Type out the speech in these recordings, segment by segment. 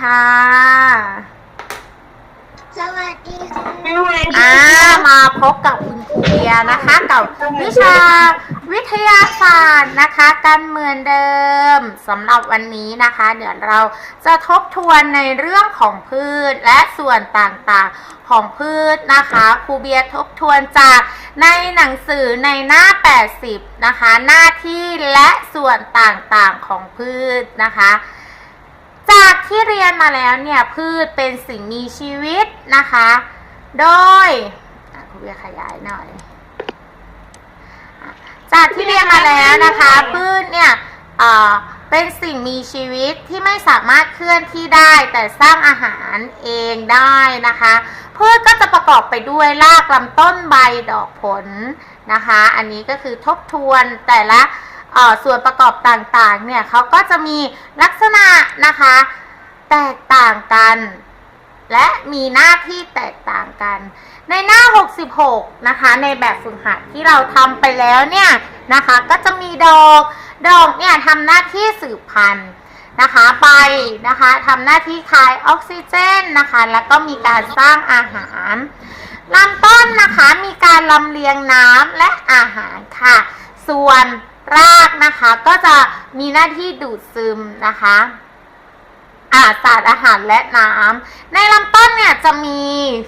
ค่ะ สวัสดีค่ะอ่า มาพบกับคุณครูเบียร์นะคะ กับวิชาวิทยาศาสตร์นะคะ กันเหมือนเดิมสำหรับวันนี้นะคะ เดี๋ยวเราจะทบทวนในเรื่องของพืชและส่วนต่างๆของพืชนะคะครูเบียร์ทบทวนจากในหนังสือในหน้า 80 นะคะ หน้าที่และส่วนต่างๆของพืชนะคะ จากที่เรียนมาแล้วเนี่ยพืชเป็นสิ่งมีชีวิตนะคะ โดยอะครูเบียร์ขยายหน่อยอะจากที่เรียนมาแล้วนะคะพืชเนี่ยเอ่อเป็นสิ่งมีชีวิตที่ไม่สามารถเคลื่อนที่ได้แต่สร้างอาหารเองได้นะคะพืชก็จะประกอบไปด้วยรากลำต้นใบดอกผลนะคะ อันนี้ก็คือทบทวนแต่ละเอ่อ ส่วนประกอบต่างๆ เนี่ยเขาก็จะมีลักษณะนะคะ แตกต่างกัน และมีหน้าที่แตกต่างกัน ในหน้า 66 นะคะ ในแบบฝึกหัดที่เราทำไปแล้วเนี่ยนะคะ ก็จะมีดอก ดอกเนี่ยทำหน้าที่สืบพันธุ์นะคะใบนะคะทำหน้าที่คายออกซิเจนนะคะ แล้วก็มีการสร้างอาหารลำต้นนะคะมีการลำเลียงน้ำและอาหารค่ะ ส่วน รากนะคะก็จะมีหน้าที่ดูดซึมนะคะอาสารอาหารและน้ำในลำต้นเนี่ยจะมี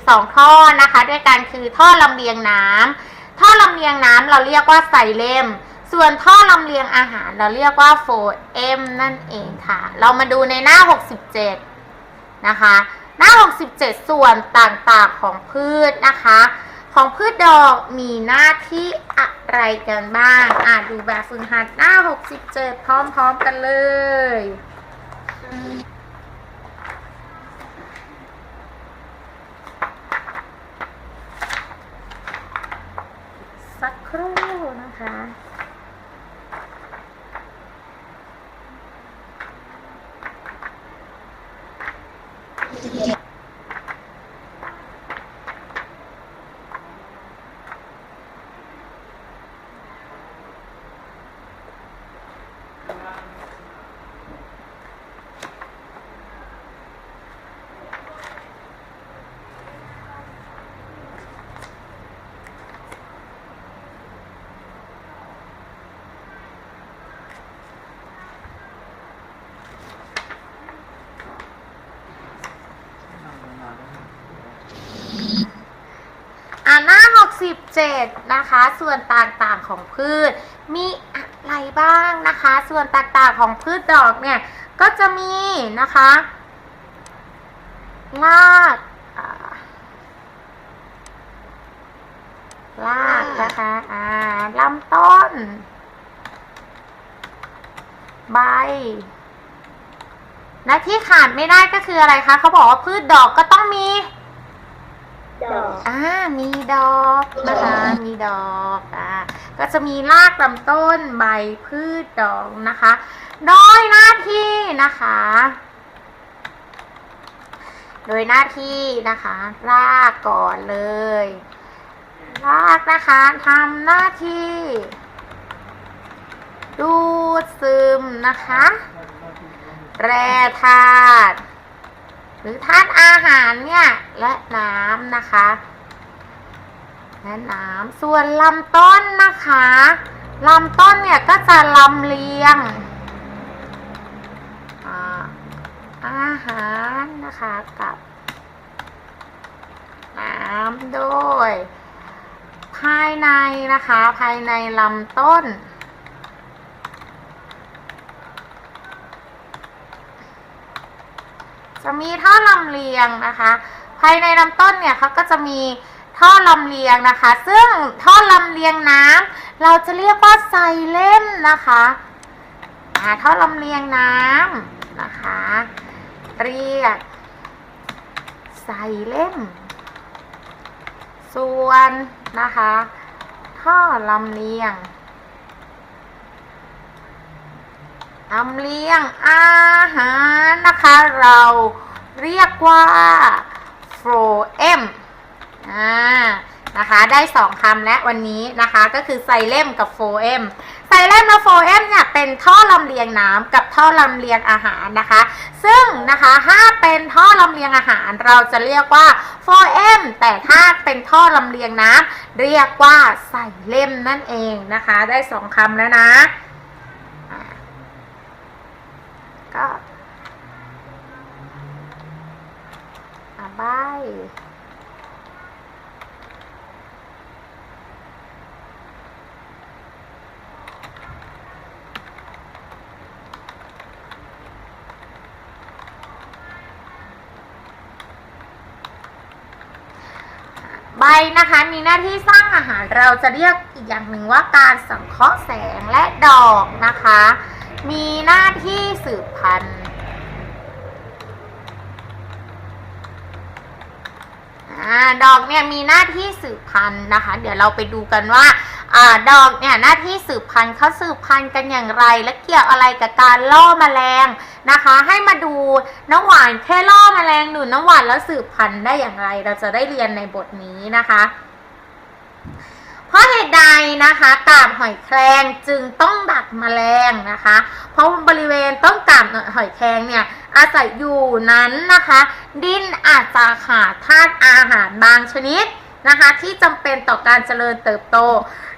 สองท่อนะคะด้วยกันคือท่อลำเลียงน้ำท่อลำเลียงน้ำเราเรียกว่าไซเลมส่วนท่อลำเลียงอาหารเราเรียกว่าโฟเอมนั่นเองค่ะ เรามาดูในหน้า 67 นะคะ หน้า 67 ส่วนต่างๆของพืชนะคะ ของพืชดอกมีหน้าที่อะไรกันบ้าง อะดูแบบฝึกหัดหน้า 67 พร้อมๆกันเลย สักครู่นะคะ 67 นะคะ ส่วนต่างๆของพืช มีอะไรบ้างนะคะ ส่วนต่างๆของพืชดอกเนี่ย ก็จะมีนะคะรากรากนะคะ อ่าลำต้น ใบ และที่ขาดไม่ได้ก็คืออะไรคะ เขาบอกว่าพืชดอกก็ต้องมี ดอกอ่ามีดอกนะคะ มีดอกอ่าก็จะมีรากลำต้นใบพืชดอกนะคะโดยหน้าที่นะคะ โดยหน้าที่นะคะ รากก่อนเลย รากนะคะทำหน้าที่ ดูดซึมนะคะ แร่ธาตุ หรือธาตุอาหารเนี่ยและน้ำนะคะและน้ำส่วนลำต้นนะคะลำต้นเนี่ยก็จะลำเลียงอาอาหารนะคะกับน้ำโดยภายในนะคะภายในลำต้น จะมีท่อลำเลียงนะคะ ภายในลำต้นเนี่ยเขาก็จะมีท่อลำเลียงนะคะ ซึ่งท่อลำเลียงน้ำเราจะเรียกว่าไซเลมนะคะท่อลำเลียงน้ำนะคะ เรียกไซเลมส่วนนะคะ ท่อลำเลียง ลำเลียงอาหารนะคะ เราเรียกว่าโฟเอมอ่านะคะ ได้สองคำและวันนี้นะคะก็คือไซเลมกับโฟเอมไซเลมและโฟเอมเนี่ยเป็นท่อลำเลียงน้ำกับท่อลำเลียงอาหารนะคะ ซึ่งนะคะถ้าเป็นท่อลำเลียงอาหาร เราจะเรียกว่าโฟเอมแต่ถ้าเป็นท่อลำเลียงน้ำเรียกว่าไซเลมนั่นเองนะคะ ได้สองคำแล้วนะอ่า ก็อาบายใบนะคะมีหน้าที่สร้างอาหารเราจะเรียกอีกอย่างหนึ่งว่าการสังเคราะห์แสงและดอกนะคะ มีหน้าที่สืบพันธุ์ดอกเนี่ยมีหน้าที่สืบพันธุ์นะคะ เดี๋ยวเราไปดูกันว่าอดอกเนี่ยหน้าที่สืบพันธุ์เขาสืบพันธุ์กันอย่างไร และเกี่ยวอะไรกับการล่อแมลงนะคะ ให้มาดูน้ำหวานแค่ล่อแมลงดูดน้ำหวานแล้วสืบพันธุ์ได้อย่างไร เราจะได้เรียนในบทนี้นะคะ เพราะเหตุใดนะคะกาบหอยแครงจึงต้องดักแมลงนะคะ เพราะบริเวณต้นกาบหอยแครงเนี่ยอาศัยอยู่นั้นนะคะ ดินอาจจะขาดธาตุอาหารบางชนิดนะคะ ที่จำเป็นต่อการเจริญเติบโต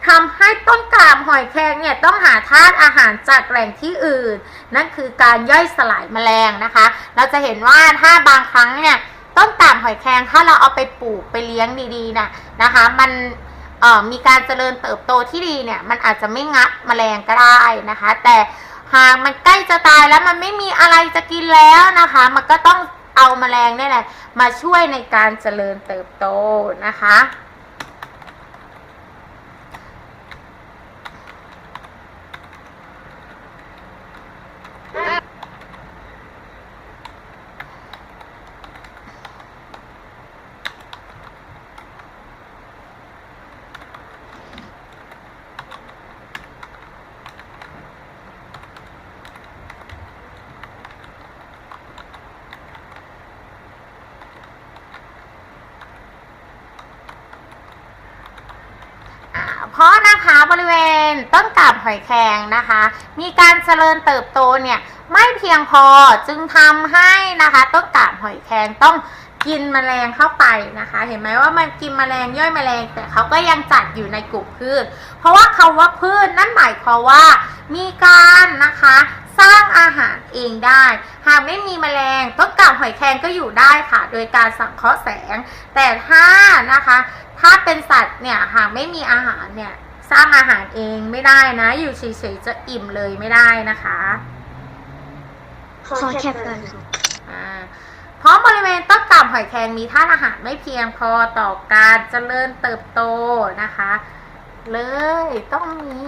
ทำให้ต้นกาบหอยแครงเนี่ยต้องหาธาตุอาหารจากแหล่งที่อื่น นั่นคือการย่อยสลายแมลงนะคะ เราจะเห็นว่าถ้าบางครั้งเนี่ยต้นกาบหอยแครงถ้าเราเอาไปปลูกไปเลี้ยงดีๆนะนะคะ มัน มีการเจริญเติบโตที่ดีเนี่ย มันอาจจะไม่งับแมลงก็ได้นะคะ แต่หากมันใกล้จะตายแล้วมันไม่มีอะไรจะกินแล้วนะคะ มันก็ต้องเอาแมลงนี่แหละมาช่วยในการเจริญเติบโตนะคะ อ่าเพราะนะคะบริเวณต้นกาบห อยแครงนะคะ มีการเจริญเติบโตเนี่ยไม่เพียงพอจึงทำให้นะคะต้นกาบหอยแครงต้องกินแมลงเข้าไปนะคะ เห็นไหมว่ามันกินแมลงย่อยแมลง แต่เขาก็ยังจัดอยู่ในกลุ่มพืช เพราะว่าคาว่าพืชนั่นหมายความว่า มีการนะคะสร้างอาหารเองได้ หากไม่มีแมลงต้นกาบหอยแครงก็อยู่ได้ค่ะ โดยการสังเคราะห์แสง แต่ถ้านะคะ ถ้าเป็นสัตว์เนี่ยหากไม่มีอาหารเนี่ย สร้างอาหารเองไม่ได้นะ อยู่เฉยๆจะอิ่มเลยไม่ได้นะคะ ขอแคปก่อนค่ะอ่าเพราะบริเวณต้นกาบหอยแครงมีธาตุอาหารไม่เพียงพอต่อการเจริญเติบโตนะคะ เลยต้องมี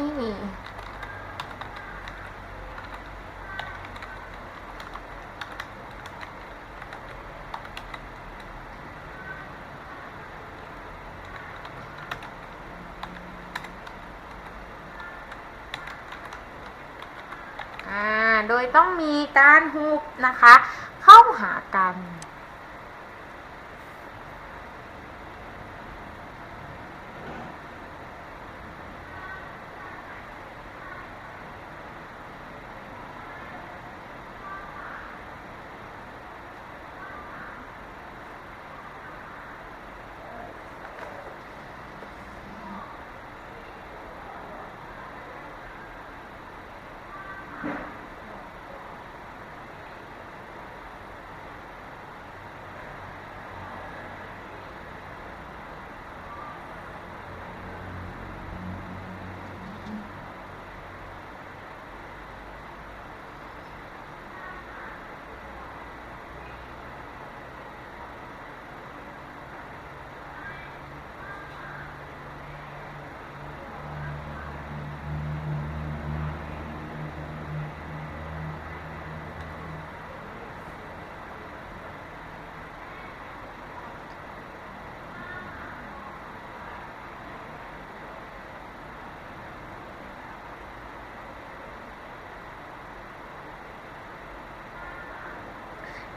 อ่า โดย ต้องมีการหุบนะคะ เข้าหากัน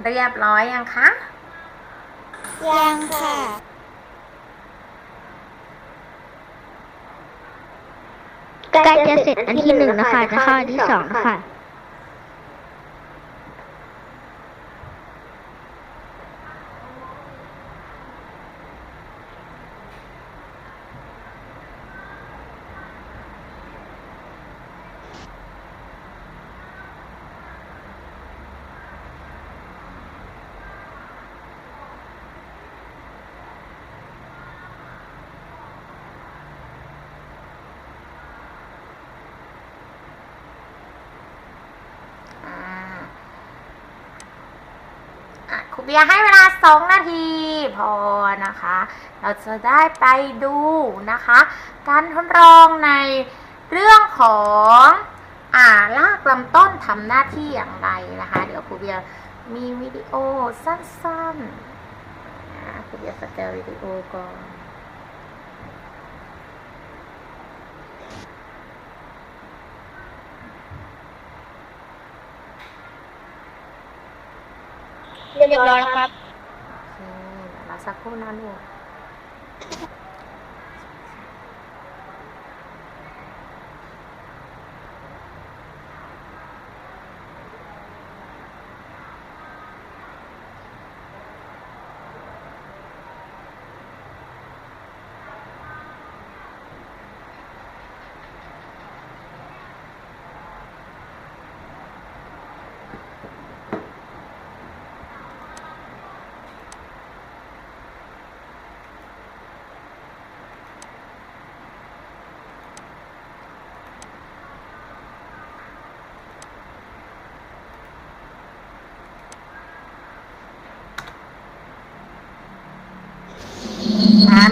เรียบร้อยยังคะ ยังค่ะกใกล้จะเสร็จอันที่หนึ่งนะคะจะเข้าอันที่สองค่ะ เบียร์ให้เวลาสองนาทีพอนะคะ เราจะได้ไปดูนะคะ การทดลองในเรื่องของอ่ารากลำต้นทำหน้าที่อย่างไรนะคะ เดี๋ยวครูเบียร์มีวิดีโอสั้นๆครูเบียร์สแกลวิดีโอก่อน เรียบร้อยแล้วครับโอเคราสักครู่นะลูก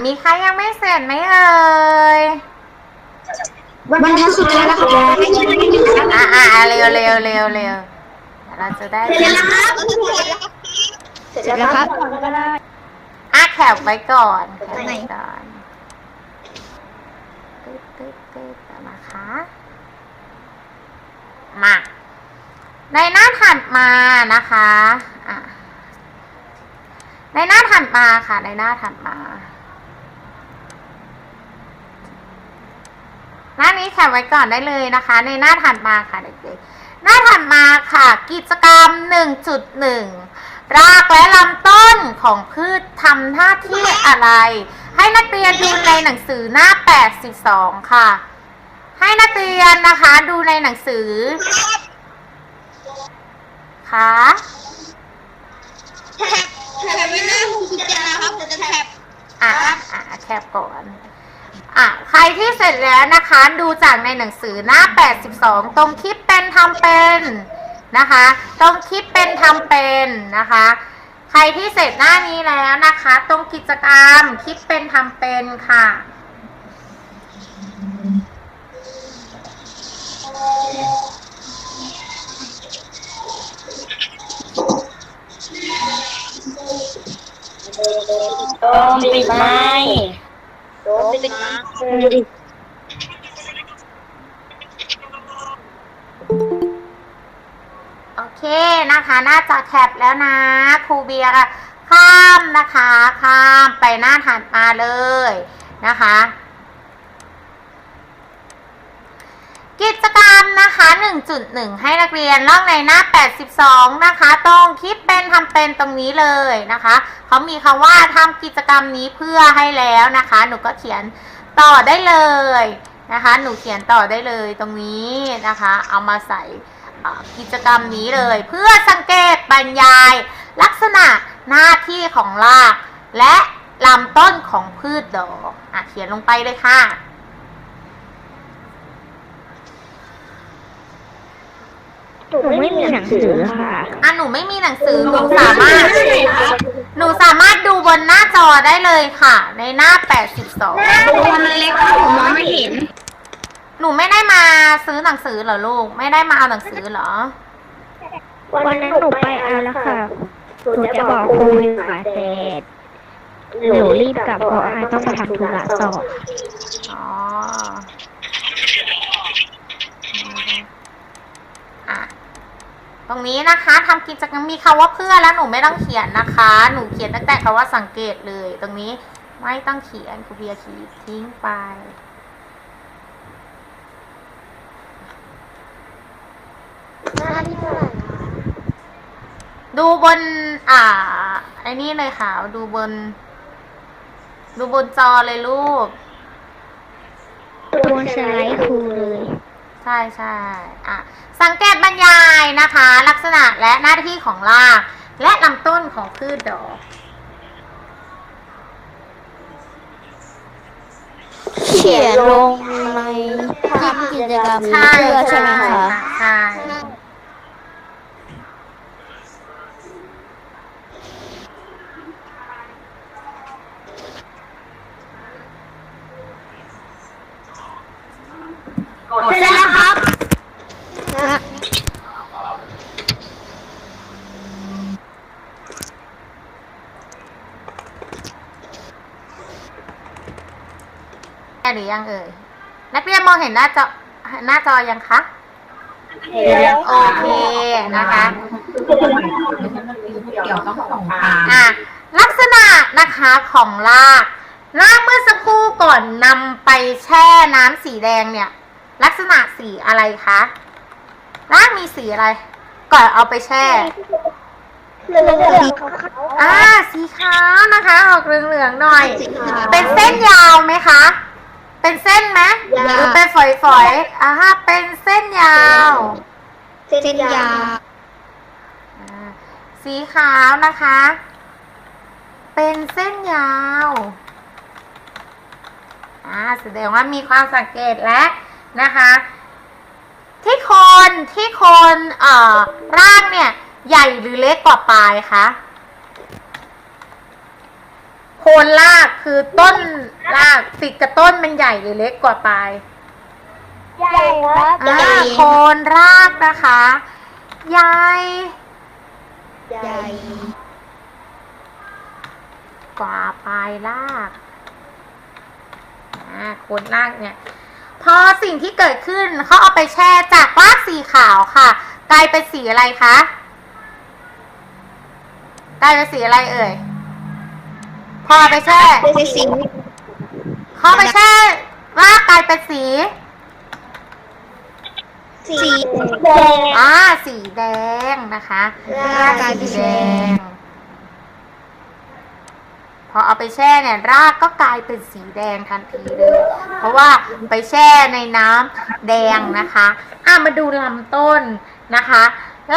มีใครยังไม่เสร็จไหมเอ่ยบรรทัดสุดท้ายแล้วครับอ่าอ่าเร็วเร็วเร็วเร็วเดี๋ยวเราจะได้ เสร็จแล้วครับเสร็จแล้วครับอะแคปไว้ก่อนแคปไหนไว้ก่อนตึ๊ดตึ๊ดตึ๊ดเดี๋ยวนะคะมา ในหน้าถัดมานะคะอะในหน้าถัดมาค่ะ ในหน้าถัดมา หน้านี้แคปไว้ก่อนได้เลยนะคะ ในหน้าถัดมาค่ะเด็กๆหน้าถัดมาค่ะ กิจกรรม 1.1 รากและลำต้นของพืชทำหน้าที่อะไร ให้นักเรียนดูในหนังสือหน้า 82 ค่ะ ให้นักเรียนนะคะดูในหนังสือค่ะแท็บแท็บไม่น่าครูพิจารณาครับแต่จะแท็บอะอะแคปก่อน อะใครที่เสร็จแล้วนะคะดูจากในหนังสือหน้า 82 ตรงคิดเป็นทำเป็นนะคะตรงคิดเป็นทำเป็นนะคะ ใครที่เสร็จหน้านี้แล้วนะคะ ตรงกิจกรรมคิดเป็นทำเป็นค่ะต้มติดไม้ ต้มติดไม้ดูดิโอเคนะคะ น่าจะแคปแล้วนะ ครูเบียร์ข้ามนะคะ ข้ามไปหน้าถัดมาเลยนะคะ กิจกรรมนะคะ 1.1 ให้นักเรียนล่องในหน้า 82 นะคะตรงคิดเป็นทำเป็นตรงนี้เลยนะคะ เขามีคำว่าทำกิจกรรมนี้เพื่อให้แล้วนะคะ หนูก็เขียนต่อได้เลยนะคะ หนูเขียนต่อได้เลยตรงนี้นะคะ เอามาใส่กิจกรรมนี้เลย เพื่อสังเกตบรรยาย ลักษณะหน้าที่ของราก และลำต้นของพืชดอกอเขียนลงไปเลยค่ะ หนูไม่มีหนังสือค่ะอะหนูไม่มีหนังสือหนูสามารถ หนูสามารถดูบนหน้าจอได้เลยค่ะ ในหน้า 82 ตัวมันเล็กผมมองไม่เห็น หนูไม่ได้มาซื้อหนังสือเหรอลูก ไม่ได้มาเอาหนังสือเหรอ วันนั้นหนูไปเอาแล้วค่ะหนูจะบอกครูอยู่ค่ะแต่หนูรีบกลับเพราะอาต้องไปทำธุระต่อ อ๋อ อะ ตรงนี้นะคะทำกินจะรรมมีคำว่าเพื่อแล้วหนูไม่ต้องเขียนนะคะ หนูเขียนตั้งแต่คำว่าสังเกตเลย ตรงนี้ไม่ต้องเขียนครูเบียร์ทิ้งไปดูบน อ่าไอ้นี่เลยค่ะ ดูบน ดูบนจอเลยลูกบนสไลด์ครู ใช่ใช่อะสังเกตบรรยายนะคะ ลักษณะและหน้าที่ของรากและลำต้นของพืชดอกเขียนลงในทีมกิจกรรมใช่เพื่อใช่ไหมคะ ใช่เสร็จแล้วครับ แค่ หรือยังเอ่ยนักเรียนมองเห็นหน้าจอหน้าจอยังคะเห็นแล้วโอเคนะคะอะลักษณะนะคะของรากรากเมื่อสักครู่ก่อนนำไปแช่น้ำสีแดงเนี่ย ลักษณะสีอะไรคะรากมีสีอะไร ก่อนเอาไปแช่เหลืองเหลืองขาวอ่าสีขาวนะคะ ออกเหลืองๆหน่อยสีขาวเป็นเส้นยาวไหมคะ เป็นเส้นไหมหรือเป็นฝอยๆอ่าเป็นเส้นยาวเส้นยาวอ่าสีขาวนะคะ เป็นเส้นยาวอ่าแสดงว่ามีความสังเกตแล้วนะคะ ที่โคนที่โคนเอ่อรากเนี่ย ใหญ่หรือเล็กกว่าปลายคะโคนรากคือต้นรากติดกับต้นมันใหญ่หรือเล็กกว่าปลายใหญ่ครับอ่าโคนรากนะคะใหญ่ใหญ่กว่าปลายรากอ่าโคนรากเนี่ยพอสิ่งที่เกิดขึ้นเขาเอาไปแช่จากรากสีขาวค่ะ กลายเป็นสีอะไรคะกลายเป็นสีอะไรเอ่ย พอเอาไปแช่เป็นสีเขาเอาไปแช่รากกลายเป็นสี สีแดงอ่าสีแดงนะคะรากกลายเป็นสีแดง พอเอาไปแช่เนี่ยรากก็กลายเป็นสีแดงทันทีเลย เพราะว่าไปแช่ในน้ำแดงนะคะอะมาดูลำต้นนะคะ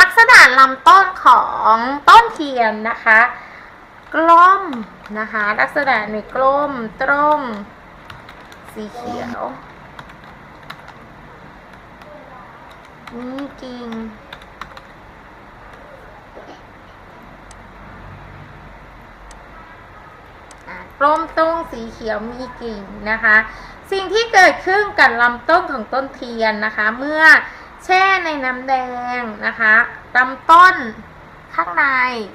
ลักษณะลำต้นของต้นเทียนนะคะ กล้มนะคะ ลักษณะในกล้มตรง สีเขียวนี่กิ่งกลมตรงสีเขียวมีกิ่งนะคะ สิ่งที่เกิดขึ้นกับลำต้นของต้นเทียนนะคะ เมื่อแช่ในน้ำแดงนะคะลำต้นข้างใน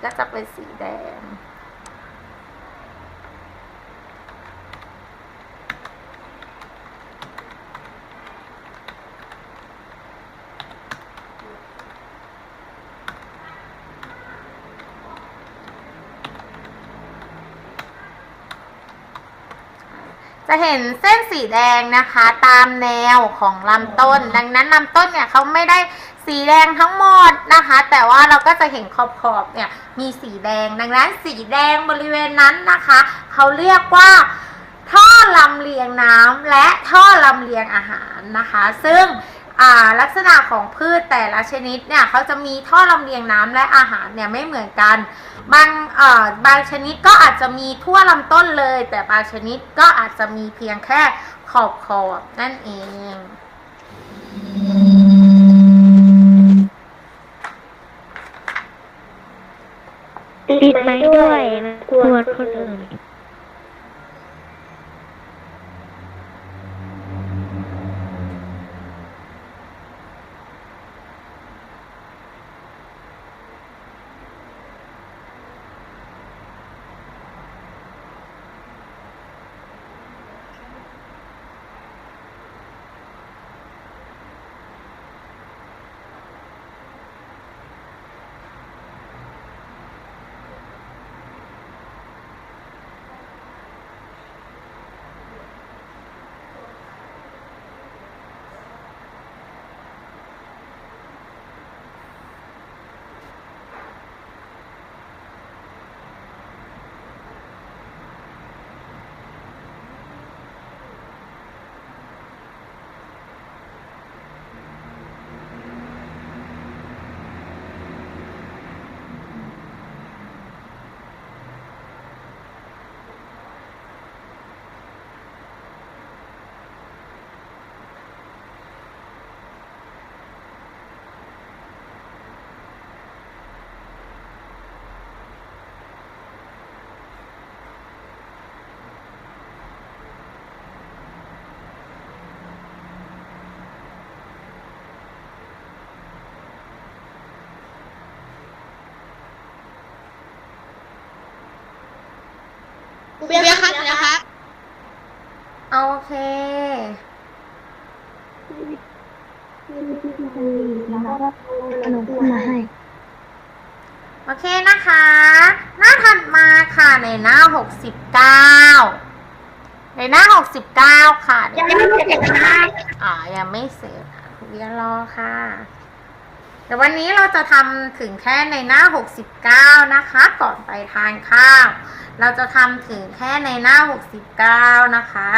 ก็จะเป็นสีแดง จะเห็นเส้นสีแดงนะคะ ตามแนวของลำต้น ดังนั้นลำต้นเนี่ยเขาไม่ได้สีแดงทั้งหมดนะคะ แต่ว่าเราก็จะเห็นขอบๆเนี่ยมีสีแดง ดังนั้นสีแดงบริเวณนั้นนะคะเขาเรียกว่าท่อลำเลียงน้ำและท่อลำเลียงอาหารนะคะ ซึ่ง ลักษณะของพืชแต่ละชนิดเนี่ยเขาจะมีท่อลำเลียงน้ำและอาหารเนี่ยไม่เหมือนกัน บางบางชนิดก็อาจจะมีทั่วลำต้นเลย แต่บางชนิดก็อาจจะมีเพียงแค่ขอบขอบนั่นเองติดไม้ด้วยกวนคนอื่น เบียร์ครับนะครับโอเคขนมขึ้นมาให้ โอเคนะคะ หน้าถัดมาค่ะในหน้า69ในหน้า69ค่ะยังไม่เสร็จนะอ๋อยังไม่เสร็จค่ะคุณเบียร์รอค่ะแต่วันนี้เราจะทำถึงแค่ในหน้า 69 นะคะ ก่อนไปทานข้าว เราจะทำถึงแค่ในหน้า 69 นะคะ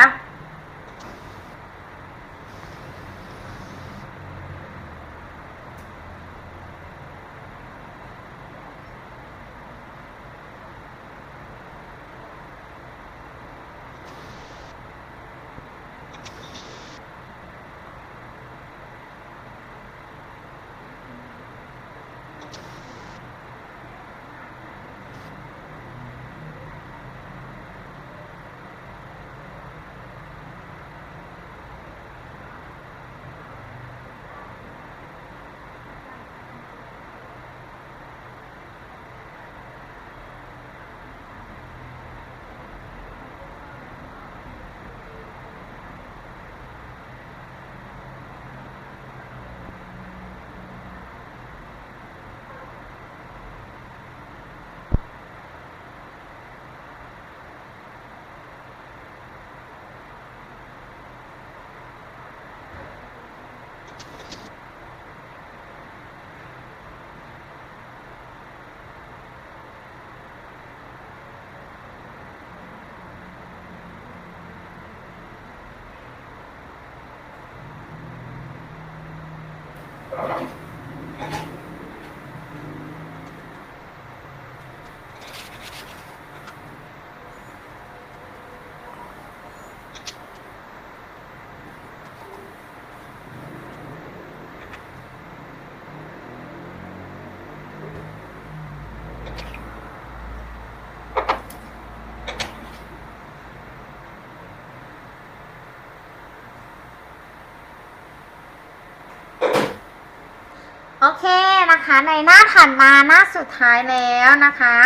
เคนะคะ ในหน้าถัดมาหน้าสุดท้ายแล้วนะคะ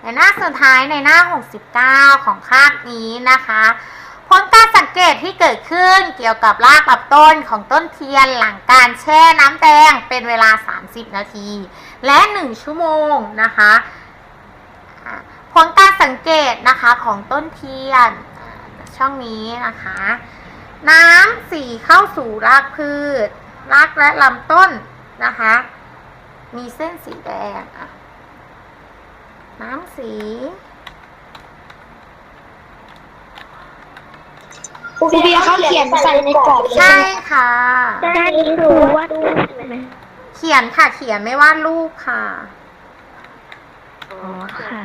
ในหน้าสุดท้ายในหน้า 69 ของคาบนี้นะคะผลการสังเกตที่เกิดขึ้นเกี่ยวกับรากกับต้นของต้นเทียนหลังการแช่น้ำแดงเป็นเวลา 30 นาที และ 1 ชั่วโมงนะคะ ผลการสังเกตนะคะของต้นเทียนอ่าช่องนี้นะคะ น้ำสีเข้าสู่รากพืช รากและลำต้นนะคะ มีเส้นสีแดงอะน้ำสีครูเบียร์เขาเขียนใส่ในกรอบใช่ค่ะด้านนี้คือวาดรูปใช่ไหมเขียนค่ะเขียนไม่วาดรูปค่ะอ๋อค่ะ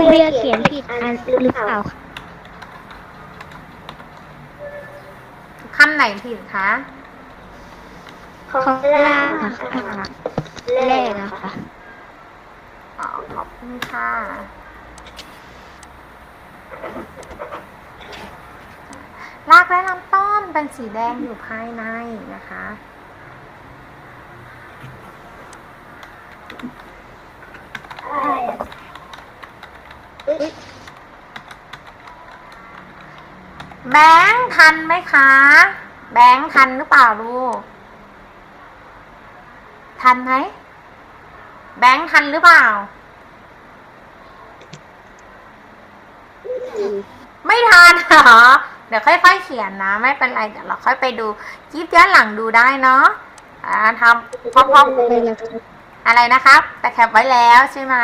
ครูเบียร์เขียนผิดอันหรือเปล่าคะคำไหนผิดคะข้างล่างอะค่ะแรกอะค่ะอ๋อขอบคุณค่ะ รากและลำต้นเป็นสีแดงอยู่ภายในนะคะ แบงค์ทันไหมคะ แบงค์ทันหรือเปล่าลูก ทันไหม แบงค์ทันหรือเปล่า ไม่ทันเหรอ เดี๋ยวค่อยๆเขียนนะ ไม่เป็นไรเดี๋ยวเราค่อยไปดูคลิปย้อนหลังดูได้เนาะ อ่าทำพร้อมๆอะไรนะครับ แต่แคปไว้แล้วใช่ไหม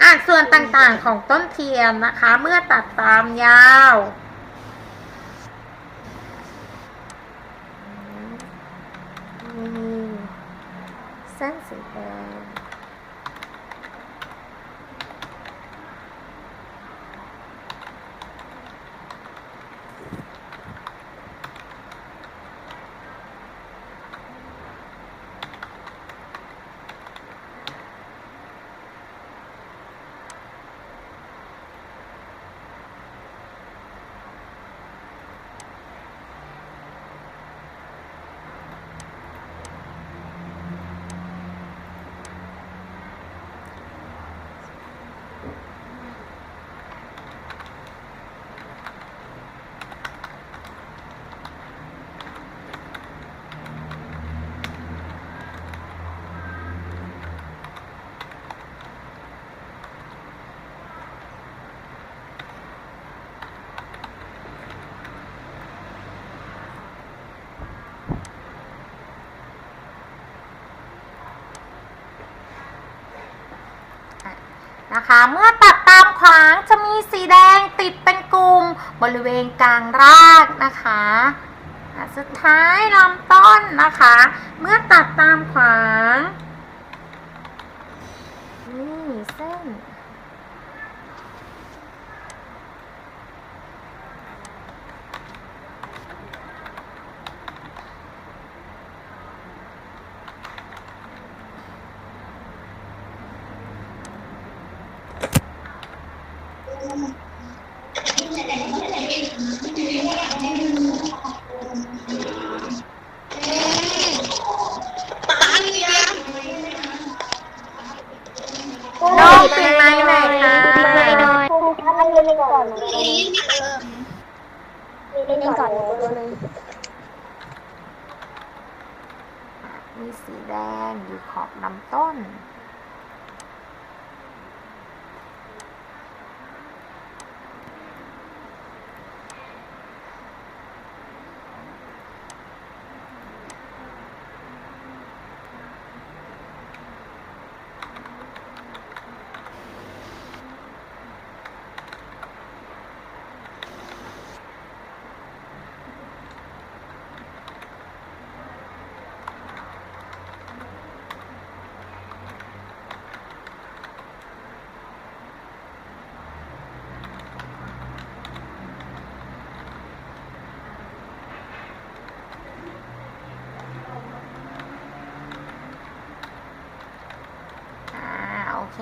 อะส่วนต่างๆของต้นเทียนนะคะ เมื่อตัดตามยาวมีส้ นะคะ เมื่อตัดตามขวางจะมีสีแดงติดเป็นกลุ่มบริเวณกลางรากนะคะสุดท้ายลำต้นนะคะ เมื่อตัดตามขวางนี่เส้นองปิดไมค์หน่อยค่ะ ปิดไมค์หน่อย ครูคะมันเรียนก่อนหนูเก่อนหนูตัวนึงมีสีแดงอยู่ขอบลำต้น อ่าโอเค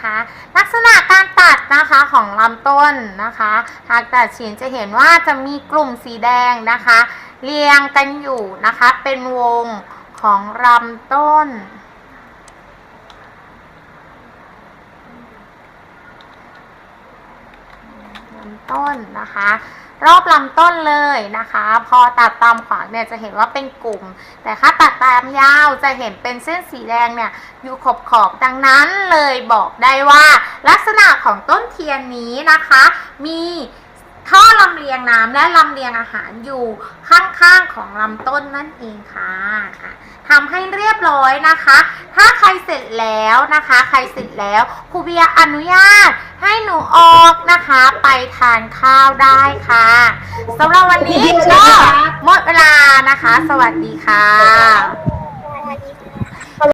นะคะ ลักษณะการตัดนะคะของลำต้นนะคะ หากตัดฉินจะเห็นว่าจะมีกลุ่มสีแดงนะคะ เรียงกันอยู่นะคะ เป็นวงของลำต้นลำต้นนะคะ รอบลำต้นเลยนะคะ พอตัดตามขวางเนี่ยจะเห็นว่าเป็นกลุ่ม แต่ถ้าตัดตามยาวจะเห็นเป็นเส้นสีแดงเนี่ยอยู่ขอบขอบๆดังนั้นเลยบอกได้ว่า ลักษณะของต้นเทียนนี้นะคะ มี ท่อลำเลียงน้ำและลำเลียงอาหารอยู่ข้างๆของลำต้นนั่นเองค่ะอะทำให้เรียบร้อยนะคะ ถ้าใครเสร็จแล้วนะคะ ใครเสร็จแล้วครูเบียร์อนุญาตให้หนูออกนะคะ ไปทานข้าวได้ค่ะสำหรับวันนี้ก็หมดเวลานะคะ สวัสดีค่ะ